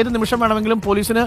ഏത് നിമിഷം വേണമെങ്കിലും പോലീസിന്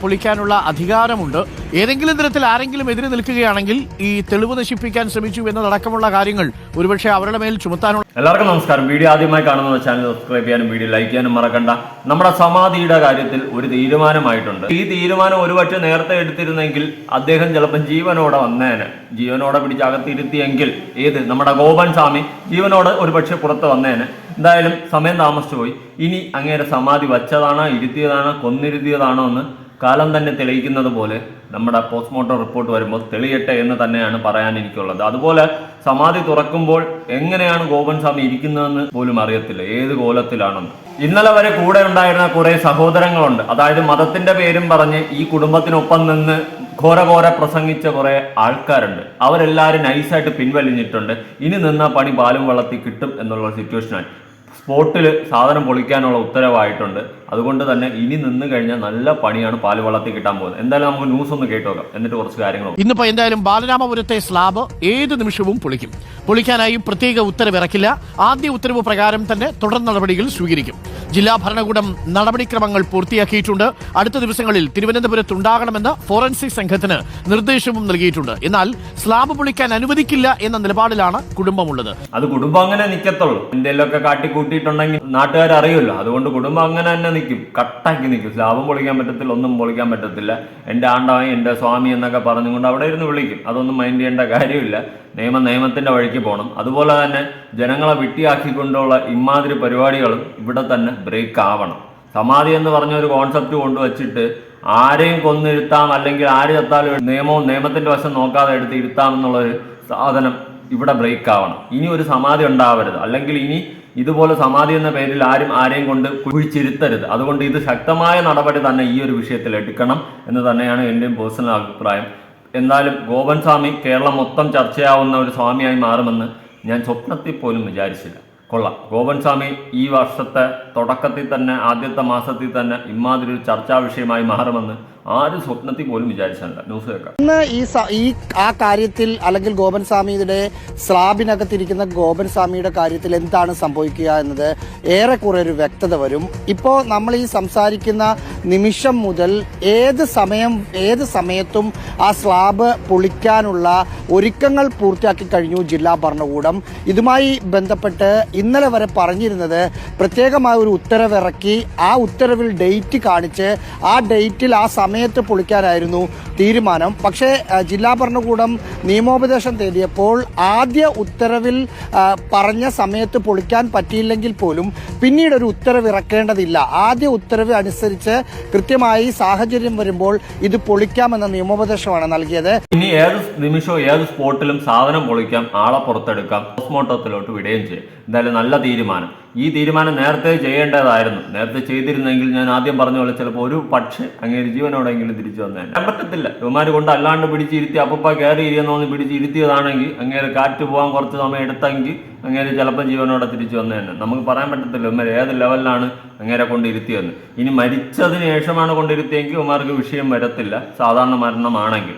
പൊളിക്കാനുള്ള അധികാരമുണ്ട്. ഏതെങ്കിലും തരത്തിൽ ആരെങ്കിലും എതിരെ നിൽക്കുകയാണെങ്കിൽ ഈ തെളിവ് നശിപ്പിക്കാൻ ശ്രമിച്ചു എന്നതടക്കമുള്ള കാര്യങ്ങൾ ഒരുപക്ഷെ അവരുടെ മേൽ ചുമത്താനുള്ള എല്ലാവർക്കും നമസ്കാരം. വീഡിയോ ആദ്യമായി കാണുന്ന ചാനൽ സബ്സ്ക്രൈബ് ചെയ്യാനും വീഡിയോ ലൈക്ക് ചെയ്യാനും മറക്കണ്ട. നമ്മുടെ സമാധിയുടെ കാര്യത്തിൽ ഒരു തീരുമാനമായിട്ടുണ്ട്. ഈ തീരുമാനം ഒരുപക്ഷെ നേരത്തെ എടുത്തിരുന്നെങ്കിൽ അദ്ദേഹം ചിലപ്പോൾ ജീവനോടെ വന്നേനെ. ജീവനോടെ പിടിച്ച് അകത്തിരുത്തിയെങ്കിൽ ഏത്? നമ്മുടെ ഗോപൻ സ്വാമി ജീവനോടെ ഒരുപക്ഷെ പുറത്ത് വന്നേനെ. എന്തായാലും സമയം താമസിച്ചു പോയി. ഇനി അങ്ങേരെ സമാധി വച്ചതാണോ ഇരുത്തിയതാണോ കൊന്നിരുത്തിയതാണോ എന്ന് കാലം തന്നെ തെളിയിക്കുന്നത് പോലെ നമ്മുടെ പോസ്റ്റ്മോർട്ടം റിപ്പോർട്ട് വരുമ്പോൾ തെളിയട്ടെ എന്ന് തന്നെയാണ് പറയാൻ എനിക്കുള്ളത്. അതുപോലെ സമാധി തുറക്കുമ്പോൾ എങ്ങനെയാണ് ഗോപൻ സ്വാമി ഇരിക്കുന്നതെന്ന് പോലും അറിയത്തില്ല. ഏത് കോലത്തിലാണെന്ന്. ഇന്നലെ വരെ കൂടെ ഉണ്ടായിരുന്ന കുറെ സഹോദരങ്ങളുണ്ട്. അതായത് മതത്തിന്റെ പേരും പറഞ്ഞ് ഈ കുടുംബത്തിനൊപ്പം നിന്ന് ഘോര ഘോര പ്രസംഗിച്ച കുറെ ആൾക്കാരുണ്ട്. അവരെല്ലാവരും നൈസായിട്ട് പിൻവലിഞ്ഞിട്ടുണ്ട്. ഇനി നിന്ന പണി പാലും വളർത്തി കിട്ടും എന്നുള്ള സിറ്റുവേഷനായി സ്പോട്ടിൽ സാധനം പൊളിക്കാനുള്ള ഉത്തരവായിട്ടുണ്ട്. അതുകൊണ്ട് തന്നെ ഇനി നിന്ന് കഴിഞ്ഞാൽ നല്ല പണിയാണ് പാൽ വളർത്തി കിട്ടാൻ പോകുന്നത്. എന്തായാലും നമുക്ക് ന്യൂസ് ഒന്ന് കേട്ടു നോക്കാം എന്നിട്ട് കുറച്ച് കാര്യങ്ങൾ ഇന്നിപ്പോ എന്തായാലും ബാലരാമപുരത്തെ സ്ലാബ് ഏത് നിമിഷവും പൊളിക്കും. പൊളിക്കാനായി പ്രത്യേക ഉത്തരവ് ഇറക്കില്ല. ആദ്യ ഉത്തരവ് പ്രകാരം തന്നെ തുടർ നടപടികൾ സ്വീകരിക്കും. ജില്ലാ ഭരണകൂടം നടപടിക്രമങ്ങൾ പൂർത്തിയാക്കിയിട്ടുണ്ട്. അടുത്ത ദിവസങ്ങളിൽ തിരുവനന്തപുരത്ത് ഉണ്ടാകണമെന്ന് ഫോറൻസിക് സംഘത്തിന് നിർദ്ദേശവും നൽകിയിട്ടുണ്ട്. എന്നാൽ സ്ലാബ് പൊളിക്കാൻ അനുവദിക്കില്ല എന്ന നിലപാടിലാണ് കുടുംബമുള്ളത്. അത് കുടുംബം അങ്ങനെ നിൽക്കത്തുള്ളൂ എന്തെങ്കിലുമൊക്കെ കാട്ടിക്കൂട്ടിയിട്ടുണ്ടെങ്കിൽ നാട്ടുകാർ അറിയുമല്ലോ അതുകൊണ്ട് കുടുംബം അങ്ങനെ തന്നെ നിൽക്കും കട്ടാക്കി നിൽക്കും. സ്ലാബും പൊളിക്കാൻ പറ്റത്തില്ല ഒന്നും പൊളിക്കാൻ പറ്റത്തില്ല. എന്റെ ആണ്ടായി എന്റെ സ്വാമി എന്നൊക്കെ പറഞ്ഞുകൊണ്ട് അവിടെ ഇരുന്ന് വിളിക്കും. അതൊന്നും മൈൻഡ് ചെയ്യേണ്ട കാര്യമില്ല. നിയമം നിയമത്തിന്റെ വഴിക്ക് പോകണം. അതുപോലെ തന്നെ ജനങ്ങളെ വിട്ടിയാക്കിക്കൊണ്ടുള്ള ഇമാതിരി പരിപാടികളും ഇവിടെ തന്നെ ബ്രേക്ക് ആവണം സമാധി എന്ന് പറഞ്ഞ ഒരു കോൺസെപ്റ്റ് കൊണ്ടുവച്ചിട്ട് ആരെയും കൊന്നിരുത്താം അല്ലെങ്കിൽ ആര് ചത്താലും നിയമവും നിയമത്തിന്റെ വശം നോക്കാതെ എടുത്ത് ഇരുത്താം എന്നുള്ളൊരു സാധനം ഇവിടെ ബ്രേക്ക് ആവണം. ഇനി ഒരു സമാധി ഉണ്ടാവരുത്. അല്ലെങ്കിൽ ഇനി ഇതുപോലെ സമാധി എന്ന പേരിൽ ആരും ആരെയും കൊണ്ട് കുഴിച്ചിരുത്തരുത്. അതുകൊണ്ട് ഇത് ശക്തമായ നടപടി തന്നെ ഈ ഒരു വിഷയത്തിൽ എടുക്കണം എന്ന് തന്നെയാണ് എന്റെയും പേഴ്സണൽ അഭിപ്രായം. എന്നാലും ഗോപൻ സ്വാമി കേരളം മൊത്തം ചർച്ചയാവുന്ന ഒരു സ്വാമിയായി മാറുമെന്ന് ഞാൻ സ്വപ്നത്തിൽ പോലും വിചാരിച്ചില്ല. കൊള്ളാം. ഗോപൻ സ്വാമി ഈ വർഷത്തെ തുടക്കത്തിൽ തന്നെ ആദ്യത്തെ മാസത്തിൽ തന്നെ ഇമാതിരി ഒരു ചർച്ചാ വിഷയമായി മാറുമെന്ന് ആരും സ്വപ്നത്തിൽ പോലും വിചാരിച്ചല്ല ന്യൂസ് കേൾക്കാം ഇന്ന് ഈ ഈ ആ കാര്യത്തിൽ അല്ലെങ്കിൽ ഗോപൻ സ്വാമിയുടെ സ്ലാബിനകത്തിരിക്കുന്ന ഗോപൻ സ്വാമിയുടെ കാര്യത്തിൽ എന്താണ് സംഭവിക്കുക എന്നത് ഏറെക്കുറെ ഒരു വ്യക്തത വരും. ഇപ്പോൾ നമ്മൾ ഈ സംസാരിക്കുന്ന നിമിഷം മുതൽ ഏത് സമയം ഏത് സമയത്തും ആ സ്ലാബ് പൊളിക്കാനുള്ള ഒരുക്കങ്ങൾ പൂർത്തിയാക്കി കഴിഞ്ഞു ജില്ലാ ഭരണകൂടം. ഇതുമായി ബന്ധപ്പെട്ട് ഇന്നലെ വരെ പറഞ്ഞിരുന്നത് പ്രത്യേകമായ ഒരു ഉത്തരവിറക്കി ആ ഉത്തരവിൽ ഡേറ്റ് കാണിച്ച് ആ ഡേറ്റിൽ ആ സമയത്ത് പൊളിക്കാനായിരുന്നു തീരുമാനം. പക്ഷേ ജില്ലാ ഭരണകൂടം നിയമോപദേശം തേടിയപ്പോൾ ആദ്യ ഉത്തരവിൽ പറഞ്ഞ സമയത്ത് പൊളിക്കാൻ പറ്റിയില്ലെങ്കിൽ പോലും പിന്നീട് ഒരു ഉത്തരവ് ഇറക്കേണ്ടതില്ല. ആദ്യ ഉത്തരവ് അനുസരിച്ച് കൃത്യമായി സാഹചര്യം വരുമ്പോൾ ഇത് പൊളിക്കാമെന്ന നിയമോപദേശമാണ് നൽകിയത്. ഇനി ഏത് നിമിഷവും ഏത് സ്പോട്ടിലും സാധനം പൊളിക്കാം ആളെ പുറത്തെടുക്കാം പോസ്റ്റ്മോർട്ടത്തിലോട്ട് വിടുകയും ചെയ്യും. എന്തായാലും നല്ല തീരുമാനം. ഈ തീരുമാനം നേരത്തെ ചെയ്യേണ്ടതായിരുന്നു. നേരത്തെ ചെയ്തിരുന്നെങ്കിൽ ഞാൻ ആദ്യം പറഞ്ഞ പോലെ ചിലപ്പോൾ ഒരു പക്ഷേ അങ്ങനെ ജീവനോടെങ്കിലും തിരിച്ചു വന്നേനെ ഞാൻ പറ്റത്തില്ല. ഇവന്മാർ കൊണ്ട് അല്ലാണ്ട് പിടിച്ചിരുത്തി അപ്പ കയറി ഇരിയെന്നോന്ന് പിടിച്ചിരുത്തിയതാണെങ്കിൽ അങ്ങനെ കാറ്റ് പോകാൻ കുറച്ച് സമയം എടുത്തെങ്കിൽ അങ്ങനെ ചിലപ്പം ജീവനോടെ തിരിച്ചു വന്നേനെ. നമുക്ക് പറയാൻ പറ്റത്തില്ല. ഇവന്മാർ ഏത് ലെവലിലാണ് അങ്ങനെ കൊണ്ടിരുത്തിയെന്ന് ഇനി മരിച്ചതിന് ശേഷമാണ് കൊണ്ടിരുത്തിയെങ്കിൽ ഇവന്മാർക്ക് വിഷയം വരത്തില്ല. സാധാരണ മരണമാണെങ്കിൽ.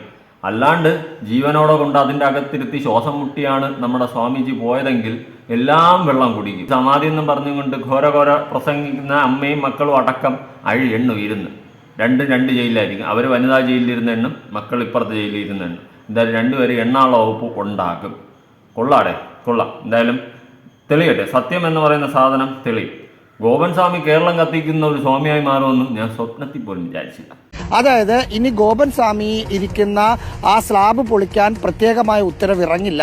അല്ലാണ്ട് ജീവനോടെ കൊണ്ട് അതിന്റെ അകത്തിരുത്തി ശ്വാസം മുട്ടിയാണ് നമ്മുടെ സ്വാമിജി പോയതെങ്കിൽ എല്ലാം വെള്ളം കുടിക്കും. സമാധി എന്നും പറഞ്ഞുകൊണ്ട് ഘോര ഘോര പ്രസംഗിക്കുന്ന അമ്മയും മക്കളും അടക്കം അഴി എണ്ണു ഇരുന്ന്. രണ്ടും രണ്ട് ജയിലിലായിരിക്കും. അവർ വനിതാ ജയിലിലിരുന്ന എണ്ണം മക്കൾ ഇപ്പുറത്തെ ജയിലിലിരുന്ന എണ്ണം എന്തായാലും രണ്ടുപേരും എണ്ണാനുള്ള വകുപ്പ് ഉണ്ടാക്കും. കൊള്ളാടെ? കൊള്ളാം. എന്തായാലും തെളിയട്ടെ. സത്യം എന്ന് പറയുന്ന സാധനം തെളി ഗോപൻ സ്വാമി കേരളം കത്തിക്കുന്ന ഒരു സ്വാമിയായി മാറുമെന്നും ഞാൻ സ്വപ്നത്തിൽ പോലും വിചാരിച്ചില്ല. അതായത് ഇനി ഗോപൻ സ്വാമി ഇരിക്കുന്ന ആ സ്ലാബ് പൊളിക്കാൻ പ്രത്യേകമായ ഉത്തരവ് ഇറങ്ങില്ല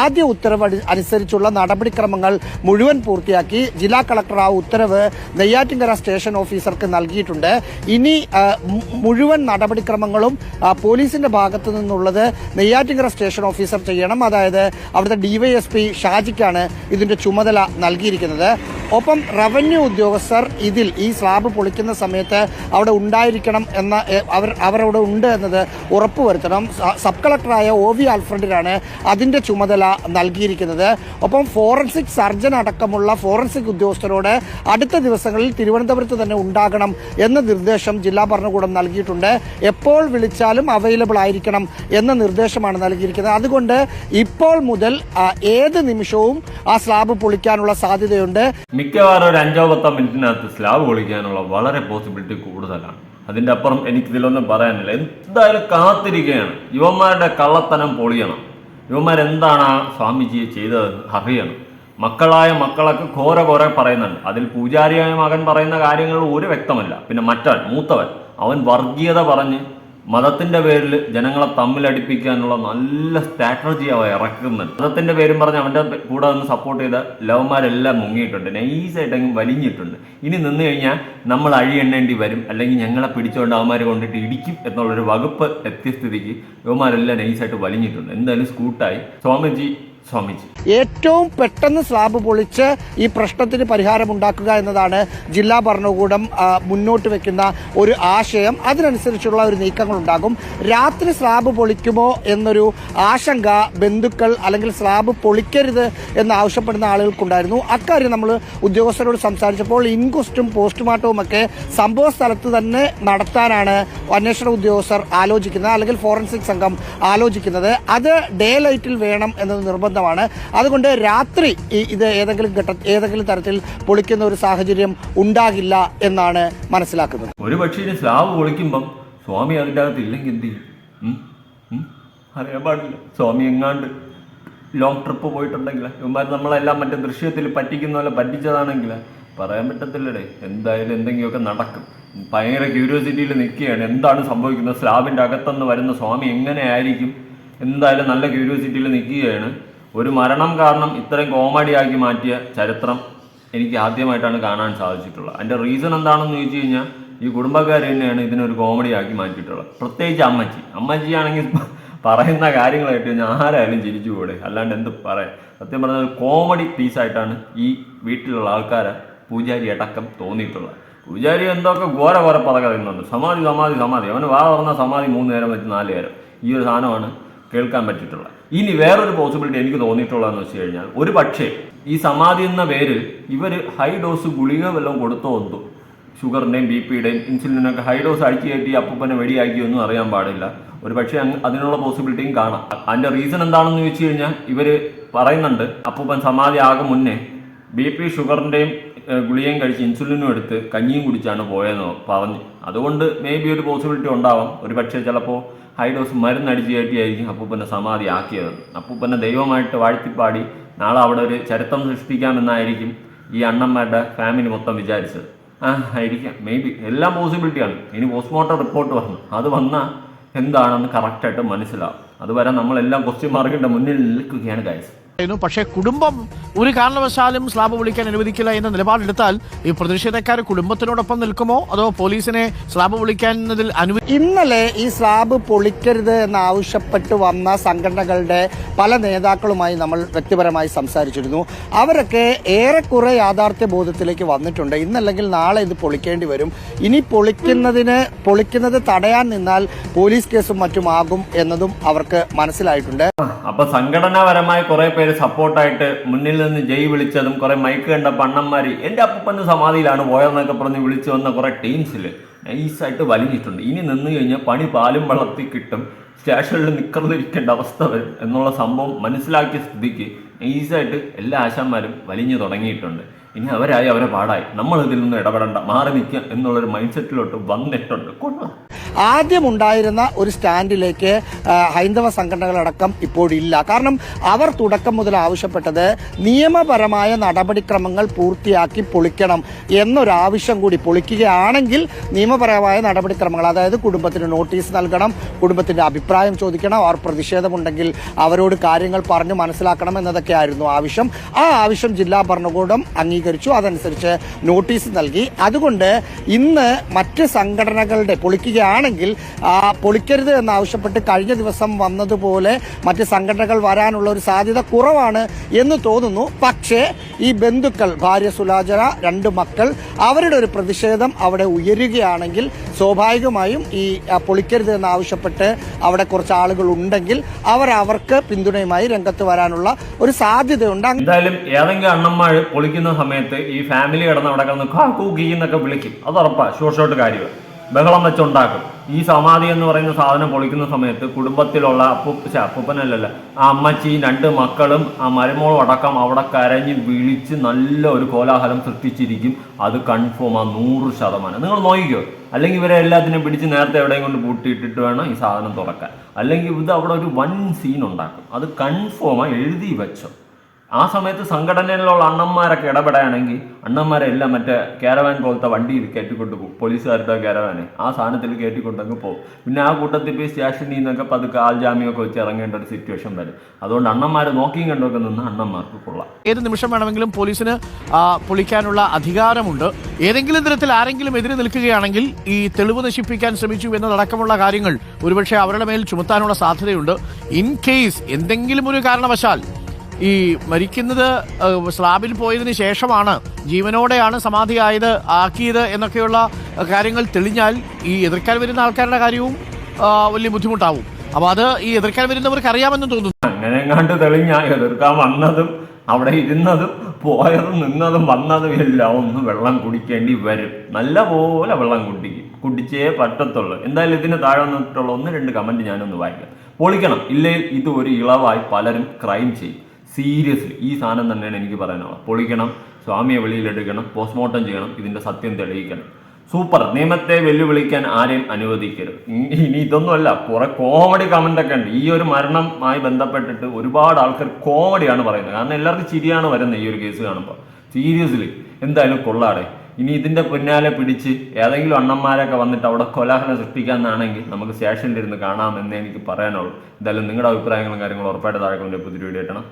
ആദ്യ ഉത്തരവ് അനുസരിച്ചുള്ള നടപടിക്രമങ്ങൾ മുഴുവൻ പൂർത്തിയാക്കി ജില്ലാ കളക്ടർ ആ ഉത്തരവ് നെയ്യാറ്റിങ്കര സ്റ്റേഷൻ ഓഫീസർക്ക് നൽകിയിട്ടുണ്ട്. ഇനി മുഴുവൻ നടപടിക്രമങ്ങളും പോലീസിന്റെ ഭാഗത്തു നിന്നുള്ളത് നെയ്യാറ്റിങ്കര സ്റ്റേഷൻ ഓഫീസർ ചെയ്യണം. അതായത് അവിടുത്തെ ഡിവൈഎസ്പി ഷാജിക്കാണ് ഇതിന്റെ ചുമതല നൽകിയിരിക്കുന്നത്. ഒപ്പം റവന്യൂ ഉദ്യോഗസ്ഥർ ഇതിൽ ഈ സ്ലാബ് പൊളിക്കുന്ന സമയത്ത് അവിടെ ഉണ്ടായിരിക്കണം എന്ന അവർ അവരവിടെ ഉണ്ട് എന്നത് ഉറപ്പുവരുത്തണം. സബ് കളക്ടറായ ഒ വി ആൽഫ്രണ്ടിനാണ് അതിന്റെ ചുമതല നൽകിയിരിക്കുന്നത്. ഒപ്പം ഫോറൻസിക് സർജൻ അടക്കമുള്ള ഫോറൻസിക് ഉദ്യോഗസ്ഥരോട് അടുത്ത ദിവസങ്ങളിൽ തിരുവനന്തപുരത്ത് തന്നെ ഉണ്ടാകണം എന്ന നിർദ്ദേശം ജില്ലാ ഭരണകൂടം നൽകിയിട്ടുണ്ട്. എപ്പോൾ വിളിച്ചാലും അവൈലബിൾ ആയിരിക്കണം എന്ന നിർദ്ദേശമാണ് നൽകിയിരിക്കുന്നത്. അതുകൊണ്ട് ഇപ്പോൾ മുതൽ ഏത് നിമിഷവും ആ സ്ലാബ് പൊളിക്കാനുള്ള സാധ്യതയുണ്ട്. മിക്കവാറും ഒരു അഞ്ചോ പത്തോ മിനിറ്റിനകത്ത് സ്ലാബ് പൊളിക്കാനുള്ള വളരെ പോസിബിലിറ്റി കൂടുതലാണ്. അതിന്റെ അപ്പുറം എനിക്ക് ഇതിലൊന്നും പറയാനില്ല. എന്തായാലും കാത്തിരിക്കുകയാണ്. യുവന്മാരുടെ കള്ളത്തനം പൊളിയണം. യുവന്മാരെന്താണ് ആ സ്വാമിജിയെ ചെയ്തതെന്ന് അറിയണം. മക്കളായ മക്കളൊക്കെ ഘോര ഘോര പറയുന്നുണ്ട്. അതിൽ പൂജാരിയായ മകൻ പറയുന്ന കാര്യങ്ങൾ ഒരു വ്യക്തമല്ല. പിന്നെ മറ്റവൻ മൂത്തവൻ. അവൻ വർഗീയത പറഞ്ഞ് മതത്തിന്റെ പേരിൽ ജനങ്ങളെ തമ്മിലടിപ്പിക്കാനുള്ള നല്ല സ്ട്രാറ്റജി അവ ഇറക്കുന്നുണ്ട്. മതത്തിന്റെ പേരും പറഞ്ഞ് അവന്റെ കൂടെ നിന്ന് സപ്പോർട്ട് ചെയ്ത ലവന്മാരെല്ലാം മുങ്ങിയിട്ടുണ്ട്. നൈസായിട്ട് അങ്ങ് വലിഞ്ഞിട്ടുണ്ട്. ഇനി നിന്ന് കഴിഞ്ഞാൽ നമ്മൾ അഴിയെണ്ണേണ്ടി വരും. അല്ലെങ്കിൽ ഞങ്ങളെ പിടിച്ചുകൊണ്ട് അവന്മാർ കൊണ്ടിട്ട് ഇടിക്കും എന്നുള്ളൊരു വകുപ്പ് എത്തിയ സ്ഥിതിക്ക് യുവമാരെല്ലാം നൈസായിട്ട് വലിഞ്ഞിട്ടുണ്ട്. എന്തായാലും സ്കൂട്ടായി. സ്വാമിജി സ്വാമിജി. ഏറ്റവും പെട്ടെന്ന് സ്ലാബ് പൊളിച്ച് ഈ പ്രശ്നത്തിന് പരിഹാരം ഉണ്ടാക്കുക എന്നതാണ് ജില്ലാ ഭരണകൂടം മുന്നോട്ട് വെക്കുന്ന ഒരു ആശയം. അതിനനുസരിച്ചുള്ള ഒരു നീക്കങ്ങൾ ഉണ്ടാകും രാത്രി സ്ലാബ് പൊളിക്കുമോ എന്നൊരു ആശങ്ക ബന്ധുക്കൾ അല്ലെങ്കിൽ സ്ലാബ് പൊളിക്കരുത് എന്ന് ആവശ്യപ്പെടുന്ന ആളുകൾക്കുണ്ടായിരുന്നു. അക്കാര്യം നമ്മൾ ഉദ്യോഗസ്ഥരോട് സംസാരിച്ചപ്പോൾ ഇൻക്വസ്റ്റും പോസ്റ്റ്മോർട്ടവും ഒക്കെ സംഭവ സ്ഥലത്ത് തന്നെ നടത്താനാണ് അന്വേഷണ ഉദ്യോഗസ്ഥർ ആലോചിക്കുന്നത് അല്ലെങ്കിൽ ഫോറൻസിക് സംഘം ആലോചിക്കുന്നത്. അത് ഡേ ലൈറ്റിൽ വേണം എന്നത് നിർബന്ധമാണ് അതുകൊണ്ട് രാത്രി ഇത് ഏതെങ്കിലും ഘട്ട ഏതെങ്കിലും തരത്തിൽ പൊളിക്കുന്ന ഒരു സാഹചര്യം ഉണ്ടാകില്ല എന്നാണ് മനസ്സിലാക്കുന്നത്. ഒരു പക്ഷേ സ്ലാബ് പൊളിക്കുമ്പം സ്വാമി അതിന്റെ അകത്ത് ഇല്ലെങ്കിൽ എന്ത് ചെയ്യും? അറിയാൻ പാടില്ല. സ്വാമി എങ്ങാണ്ട് ലോങ് ട്രിപ്പ് പോയിട്ടുണ്ടെങ്കിൽ ഇവന്മാർ നമ്മളെല്ലാം മറ്റേ ദൃശ്യത്തിൽ പറ്റിക്കുന്ന പോലെ പറ്റിച്ചതാണെങ്കിൽ പറയാൻ പറ്റത്തില്ലടേ. എന്തായാലും എന്തെങ്കിലുമൊക്കെ നടക്കും. ഭയങ്കര ക്യൂരിയോസിറ്റിയിൽ നിൽക്കുകയാണ്. എന്താണ് സംഭവിക്കുന്നത്? സ്ലാബിന്റെ അകത്തുനിന്ന് വരുന്ന സ്വാമി എങ്ങനെയായിരിക്കും എന്തായാലും നല്ല ക്യൂരിയോസിറ്റിയിൽ നിൽക്കുകയാണ്. ഒരു മരണം കാരണം ഇത്രയും കോമഡിയാക്കി മാറ്റിയ ചരിത്രം എനിക്ക് ആദ്യമായിട്ടാണ് കാണാൻ സാധിച്ചിട്ടുള്ളത്. അതിന്റെ റീസൺ എന്താണെന്ന് ചോദിച്ചു കഴിഞ്ഞാൽ ഈ കുടുംബക്കാർ തന്നെയാണ് ഇതിനൊരു കോമഡി ആക്കി മാറ്റിയിട്ടുള്ളത്. പ്രത്യേകിച്ച് അമ്മച്ചി. ആണെങ്കിൽ പറയുന്ന കാര്യങ്ങൾ കേട്ട് കഴിഞ്ഞാൽ ആരായാലും ചിരിച്ചു കൂടെ അല്ലാണ്ട് എന്ത് പറയാം സത്യം പറഞ്ഞാൽ ഒരു കോമഡി പീസായിട്ടാണ് ഈ വീട്ടിലുള്ള ആൾക്കാരെ പൂജാരി അടക്കം തോന്നിയിട്ടുള്ളത്. പൂജാരി എന്തൊക്കെ ഘോര ഘോര പറയുന്നുണ്ട് സമാധി സമാധി സമാധി. അവന് വാ പറഞ്ഞ സമാധി മൂന്ന് നേരം വെച്ച് നാല് നേരം. ഈ ഒരു സാധനമാണ് കേൾക്കാൻ പറ്റിയിട്ടുള്ളത്. ഇനി വേറൊരു പോസിബിലിറ്റി എനിക്ക് തോന്നിയിട്ടുള്ളതെന്ന് വെച്ച് കഴിഞ്ഞാൽ ഒരു പക്ഷേ ഈ സമാധി എന്ന പേരിൽ ഇവർ ഹൈ ഡോസ് ഗുളിക വല്ലതും കൊടുത്തോ എന്തോ? ഷുഗറിന്റെയും ബി പിയുടെയും ഇൻസുലിനൊക്കെ ഹൈ ഡോസ് അടിച്ചു കയറ്റി അപ്പൂപ്പനെ വെടിയാക്കിയൊന്നും അറിയാൻ പാടില്ല. ഒരു പക്ഷേ അതിനുള്ള പോസിബിലിറ്റിയും കാണാം. അതിന്റെ റീസൺ എന്താണെന്ന് ചോദിച്ചു കഴിഞ്ഞാൽ ഇവർ പറയുന്നുണ്ട് അപ്പൂപ്പൻ സമാധി ആകെ മുന്നേ ബി പി ഷുഗറിന്റെയും ഗുളികയും കഴിച്ച് ഇൻസുലിനും എടുത്ത് കഞ്ഞിയും കുടിച്ചാണ് പോയതെന്ന് പറഞ്ഞു. അതുകൊണ്ട് മേ ബി ഒരു പോസിബിലിറ്റി ഉണ്ടാവാം. ഒരു പക്ഷേ ചിലപ്പോൾ ഹൈ ഡോസ് മരുന്ന് അടിച്ച് കയറ്റിയായിരിക്കും അപ്പൂപ്പനെ സമാധി ആക്കിയത് അപ്പൂപ്പനെ ദൈവമായിട്ട് വാഴ്ത്തിപ്പാടി നാളെ അവിടെ ഒരു ചരിത്രം സൃഷ്ടിക്കാമെന്നായിരിക്കും ഈ അണ്ണന്മാരുടെ ഫാമിലി മൊത്തം വിചാരിച്ചത്. ആ ആയിരിക്കാം. മേ ബി എല്ലാം പോസിബിലിറ്റിയാണ് ഇനി പോസ്റ്റ്മോർട്ടം റിപ്പോർട്ട് വന്നു. അത് വന്നാൽ എന്താണെന്ന് കറക്റ്റായിട്ട് മനസ്സിലാവും. അതുവരെ നമ്മളെല്ലാം ക്വസ്റ്റ്യൻ മാർക്കിന്റെ മുന്നിൽ നിൽക്കുകയാണ് ആയിരുന്നു. പക്ഷേ കുടുംബം ഒരു കാരണവശാലും സ്ലാബ് വിളിക്കാൻ അനുവദിക്കില്ല എന്ന നിലപാടെടുത്താൽ ഈ പ്രതിഷേധക്കാർ കുടുംബത്തിനോടൊപ്പം നിൽക്കുമോ? അതോ പോലീസിനെ സ്ലാബ് വിളിക്കാനതിൽ അനുവദി ഇന്നലെ ഈ സ്ലാബ് പൊളിക്കരുത് എന്ന് ആവശ്യപ്പെട്ട് വന്ന സംഘടനകളുടെ പല നേതാക്കളുമായി നമ്മൾ വ്യക്തിപരമായി സംസാരിച്ചിരുന്നു. അവരൊക്കെ ഏറെക്കുറെ യാഥാർത്ഥ്യ ബോധത്തിലേക്ക് വന്നിട്ടുണ്ട്. ഇന്നല്ലെങ്കിൽ നാളെ ഇത് പൊളിക്കേണ്ടി വരും. ഇനി പൊളിക്കുന്നതിന് പൊളിക്കുന്നത് തടയാൻ നിന്നാൽ പോലീസ് കേസും മറ്റുമാകും എന്നതും അവർക്ക് മനസ്സിലായിട്ടുണ്ട്. അപ്പൊ സംഘടനാപരമായി കുറെ പേര് സപ്പോർട്ടായിട്ട് മുന്നിൽ നിന്ന് ജയ് വിളിച്ചതും കുറെ മൈക്ക് കണ്ട പണ്ണന്മാര് എന്റെ അപ്പൂപ്പന്റെ സമാധിയിലാണ് പോയതെന്നൊക്കെ പറഞ്ഞ് വിളിച്ചു വന്ന കുറെ ടീംസിൽ നൈസായിട്ട് വലിഞ്ഞിട്ടുണ്ട്. ഇനി നിന്ന് കഴിഞ്ഞാൽ പണി പാലും വളർത്തി കിട്ടും. സ്റ്റേഷനിൽ നിൽക്കാതിരിക്കേണ്ട അവസ്ഥ വരും എന്നുള്ള സംഭവം മനസ്സിലാക്കിയ സ്ഥിതിക്ക് നൈസായിട്ട് എല്ലാ ആശാന്മാരും വലിഞ്ഞു തുടങ്ങിയിട്ടുണ്ട്. ഇനി അവരായി അവരെ പാടായി. നമ്മൾ ഇതിൽ നിന്ന് ഇടപെടണ്ട. മാറി നിൽക്കുക എന്നുള്ളൊരു മൈൻഡ് സെറ്റിലോട്ട് വന്നിട്ടുണ്ട്. ആദ്യം ഉണ്ടായിരുന്ന ഒരു സ്റ്റാൻഡിലേക്ക് ഹൈന്ദവ സംഘടനകളടക്കം ഇപ്പോഴില്ല. കാരണം അവർ തുടക്കം മുതൽ ആവശ്യപ്പെട്ടത് നിയമപരമായ നടപടിക്രമങ്ങൾ പൂർത്തിയാക്കി പൊളിക്കണം എന്നൊരാവശ്യം കൂടി പൊളിക്കുകയാണെങ്കിൽ നിയമപരമായ നടപടിക്രമങ്ങൾ അതായത് കുടുംബത്തിന് നോട്ടീസ് നൽകണം കുടുംബത്തിന്റെ അഭിപ്രായം ചോദിക്കണം അവർ പ്രതിഷേധമുണ്ടെങ്കിൽ അവരോട് കാര്യങ്ങൾ പറഞ്ഞു മനസ്സിലാക്കണം എന്നതൊക്കെ ആയിരുന്നു ആവശ്യം. ആ ആവശ്യം ജില്ലാ ഭരണകൂടം അംഗീകരിച്ചു. അതനുസരിച്ച് നോട്ടീസ് നൽകി. അതുകൊണ്ട് ഇന്ന് മറ്റ് സംഘടനകളുടെ പൊളിക്കുകയാണെങ്കിൽ പൊളിക്കരുത് എന്നാവശ്യപ്പെട്ട് കഴിഞ്ഞ ദിവസം വന്നതുപോലെ മറ്റ് സംഘടനകൾ വരാനുള്ള ഒരു സാധ്യത കുറവാണ് എന്ന് തോന്നുന്നു. പക്ഷേ ഈ ബന്ധുക്കൾ ഭാര്യ സുലാചന രണ്ട് മക്കൾ അവരുടെ ഒരു പ്രതിഷേധം അവിടെ ഉയരുകയാണെങ്കിൽ സ്വാഭാവികമായും ഈ പൊളിക്കരുത് എന്ന് ആവശ്യപ്പെട്ട് അവിടെ കുറച്ച് ആളുകൾ ഉണ്ടെങ്കിൽ അവർ അവർക്ക് പിന്തുണയുമായി രംഗത്ത് വരാനുള്ള ഒരു സാധ്യതയുണ്ട്. എന്തായാലും ഏതെങ്കിലും അണ്ണന്മാർ പൊളിക്കുന്ന സമയത്ത് ഈ ഫാമിലി കിടന്ന് അവിടെ കിടന്ന് കാക്കൂ കൂ വിളിക്കും. അത് ഉറപ്പാ ഷോർട്ട് ഷോർട്ട് കാര്യമാണ് ബഹളം വെച്ചുണ്ടാക്കും. ഈ സമാധി എന്ന് പറയുന്ന സാധനം പൊളിക്കുന്ന സമയത്ത് കുടുംബത്തിലുള്ള അപ്പൂപ്പ അപ്പൂപ്പനല്ലല്ല ആ അമ്മച്ചി രണ്ട് മക്കളും ആ മരുമോളും അടക്കം അവിടെ കരഞ്ഞ് വിളിച്ച് നല്ല ഒരു കോലാഹലം സൃഷ്ടിച്ചിരിക്കും. അത് കൺഫേം ആ നൂറ് ശതമാനം. നിങ്ങൾ നോക്കിക്കോ. അല്ലെങ്കിൽ ഇവരെ എല്ലാത്തിനും പിടിച്ച് നേരത്തെ എവിടെയും കൊണ്ട് പൂട്ടിയിട്ടിട്ട് വേണം ഈ സാധനം തുറക്കാൻ. അല്ലെങ്കിൽ ഇത് അവിടെ ഒരു വൺ സീൻ ഉണ്ടാക്കും. അത് കൺഫേമായി എഴുതി വെച്ചോ. ആ സമയത്ത് സംഘടനയിലുള്ള അണ്ണന്മാരൊക്കെ ഇടപെടുകയാണെങ്കിൽ അണ്ണന്മാരെ എല്ലാം മറ്റേ കാരവാൻ പോലത്തെ വണ്ടിയിൽ കയറ്റിക്കൊണ്ട് പോകും. പോലീസുകാരുടെ കേരവാന് ആ സാധനത്തിൽ കയറ്റിക്കൊണ്ടങ്ങ് പോകും. പിന്നെ ആ കൂട്ടത്തിൽ പോയി സ്റ്റേഷനിൽ നിന്നൊക്കെ പതുക്കെ ആൾ ജാമ്യമൊക്കെ വെച്ച് ഇറങ്ങേണ്ട ഒരു സിറ്റുവേഷൻ വരും. അതുകൊണ്ട് അണ്ണന്മാർ നോക്കിയും കണ്ടൊക്കെ നിന്ന് അണ്ണന്മാർക്ക് കൊള്ളാം. ഏത് നിമിഷം വേണമെങ്കിലും പോലീസിന് പൊളിക്കാനുള്ള അധികാരമുണ്ട്. ഏതെങ്കിലും തരത്തിൽ ആരെങ്കിലും എതിരെ നിൽക്കുകയാണെങ്കിൽ ഈ തെളിവ് നശിപ്പിക്കാൻ ശ്രമിച്ചു എന്നതടക്കമുള്ള കാര്യങ്ങൾ ഒരുപക്ഷെ അവരുടെ മേൽ ചുമത്താനുള്ള സാധ്യതയുണ്ട്. ഇൻ കേസ് എന്തെങ്കിലും ഒരു കാരണവശാൽ ഈ മരിക്കുന്നത് സ്ലാബിൽ പോയതിനു ശേഷമാണ് ജീവനോടെയാണ് സമാധിയായത് ആക്കിയത് എന്നൊക്കെയുള്ള കാര്യങ്ങൾ തെളിഞ്ഞാൽ ഈ എതിർക്കാൻ വരുന്ന ആൾക്കാരുടെ കാര്യവും വലിയ ബുദ്ധിമുട്ടാവും. അപ്പൊ അത് ഈ എതിർക്കാൻ വരുന്നവർക്ക് അറിയാമെന്ന് തോന്നുന്നു. അങ്ങനെ എങ്ങാണ്ട് തെളിഞ്ഞ എതിർക്കാൻ വന്നതും അവിടെ ഇരുന്നതും പോയതും നിന്നതും വന്നതും എല്ലാം ഒന്ന് വെള്ളം കുടിക്കേണ്ടി വരും. നല്ല പോലെ വെള്ളം കുടിക്കും കുടിച്ചേ പറ്റത്തുള്ളൂ. എന്തായാലും ഇതിന് താഴെ നിന്നിട്ടുള്ള ഒന്ന് രണ്ട് കമന്റ് ഞാനൊന്ന് വായിക്കാം. പൊളിക്കണം. ഇല്ലെങ്കിൽ ഇത് ഒരു ഇളവായി പലരും ക്രൈം ചെയ്യും. സീരിയസ്ലി ഈ സാധനം തന്നെയാണ് എനിക്ക് പറയാനുള്ളത്. പൊളിക്കണം സ്വാമിയെ വെളിയിലെടുക്കണം പോസ്റ്റ്മോർട്ടം ചെയ്യണം ഇതിന്റെ സത്യം തെളിയിക്കണം. സൂപ്പർ നിയമത്തെ വെല്ലുവിളിക്കാൻ ആരെയും അനുവദിക്കരുത്. ഇനി ഇതൊന്നുമല്ല കുറെ കോമഡി കമന്റ് ഒക്കെ ഉണ്ട്. ഈ ഒരു മരണമായി ബന്ധപ്പെട്ടിട്ട് ഒരുപാട് ആൾക്കാർ കോമഡിയാണ് പറയുന്നത്. കാരണം എല്ലാവർക്കും ചിരിയാണ് വരുന്നത് ഈ ഒരു കേസ് കാണുമ്പോൾ സീരിയസ്ലി എന്തായാലും കൊള്ളാടെ. ഇനി ഇതിന്റെ പിന്നാലെ പിടിച്ച് ഏതെങ്കിലും അണ്ണന്മാരൊക്കെ വന്നിട്ട് അവിടെ കൊലാഹലം സൃഷ്ടിക്കാമെന്നാണെങ്കിൽ നമുക്ക് സ്റ്റേഷനിലിരുന്ന് കാണാമെന്നേ എനിക്ക് പറയാനുള്ളൂ. എന്തായാലും നിങ്ങളുടെ അഭിപ്രായങ്ങളും കാര്യങ്ങളും ഉറപ്പായിട്ട് താഴെ കൊണ്ട് പുതിയ വീഡിയോ ഇട്ടണം